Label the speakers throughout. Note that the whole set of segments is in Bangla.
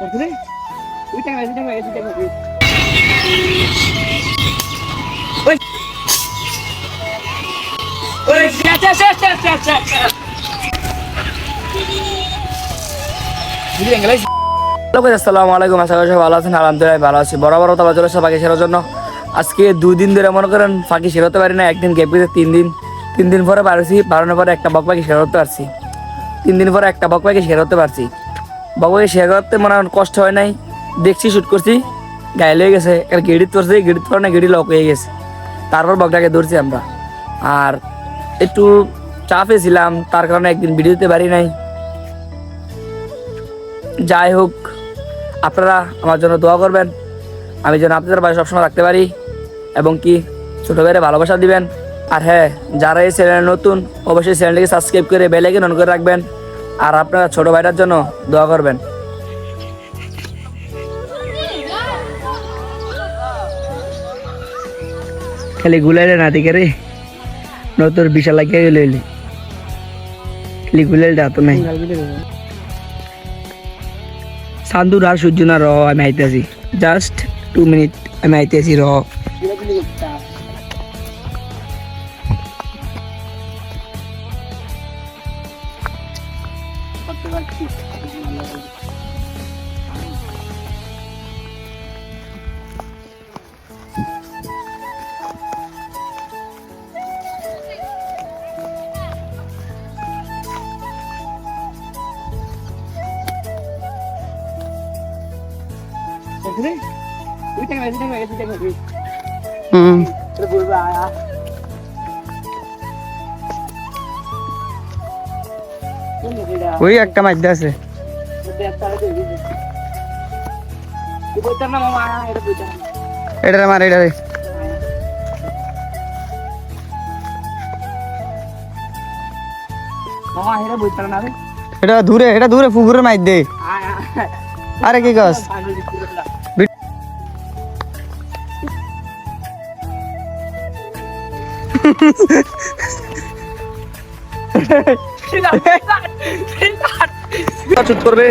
Speaker 1: হ্যালো আলাইকুম। আশা করি ভালো আছেন। আলহামদুলিল্লাহ ভালো আছি। বড় তালা চলে সবাইকে সেরার জন্য। আজকে দুদিন ধরে মনে করেন ফাঁকি সেরোতে পারি না। একদিন গ্যাপ গেছে তিন দিন তিন দিন পরে পারছি বাড়ানোর পরে একটা বক পাখি সেরোতে পারছি। তিন দিন পরে একটা বক পাখি সেরোতে পারছি। বক পাখি সেরোতে মনে কষ্ট হয় নাই। দেখছি শুট করছি। গায়ে লেগে গেছে। এর গেড়িত পড়ছে গেড়িত পরে না গেড়ি লক হয়ে গেছে। তারপর বকটাকে ধরছি আমরা। আর একটু চাপে ছিলাম তার কারণে একদিন ভিডিও দিতে পারি নাই। যাই হোক, আপনারা আমার জন্য দোয়া করবেন। আমি যেন আপনাদের বাড়ি সবসময় রাখতে পারি এবং কি ছোটো ভাইয়ের ভালোবাসা দিবেন। আর হ্যাঁ যারা এই চ্যানেলে নতুন, অবশ্যই চ্যানেলটিকে সাবস্ক্রাইব করে বেলাইকে অন করে রাখবেন। আর আপনারা ছোট ভাইটার জন্য দোয়া করবেন। খালি গুলাইলে না দিকে রে। নতুন বিশাল লাগিয়ে গেলে খালি গুলাইলটা তো নাই। সান্দুর আর সূর্য না র, আমি আইতেছি। জাস্ট টু মিনিট, আমি আইতেছি র। 같이 그래? 우리 땡 우리 땡 우리 땡 우리 ওই একটা মাইদ্যা আছে। এটা মার এটা এটা দূরে এটা দূরে পুকুরের মাইর দে আরে কি কস? চুপ করবে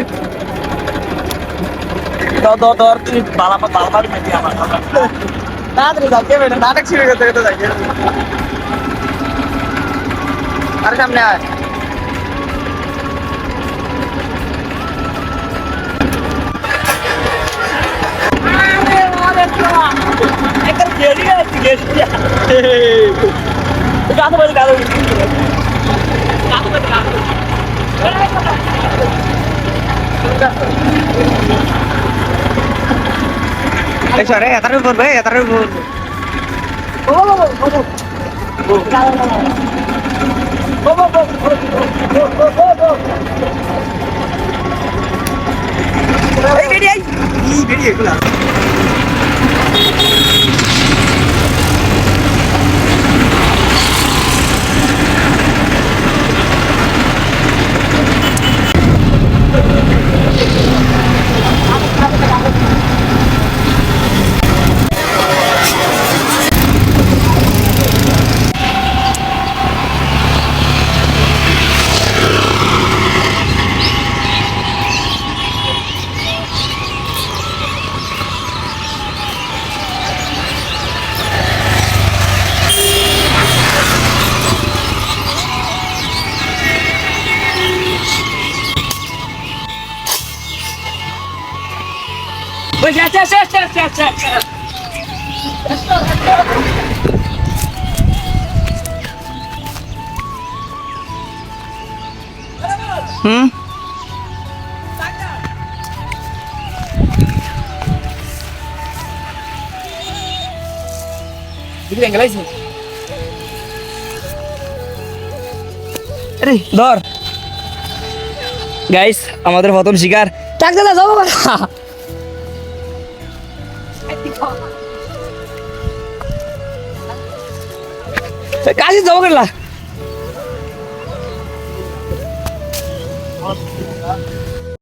Speaker 1: দাও দাও দাও তুমি বালা বালা বালা মেটি আমার তাড়াতাড়ি যাও কে বেটা নাটক শুরু করতে করতে যাই আরে সামনে আয় சார் எத்தனை பேர் போய் எத்தனை பேர் போய் வெளியே வெளியே সরে এতারে করবে এতারে করবে এই বেরিয়ে এই বেরিয়ে এগুলা হুম আরে ধর গাইস আমাদের প্রথম শিকার টাক দাদা যাবো 赶紧走赶紧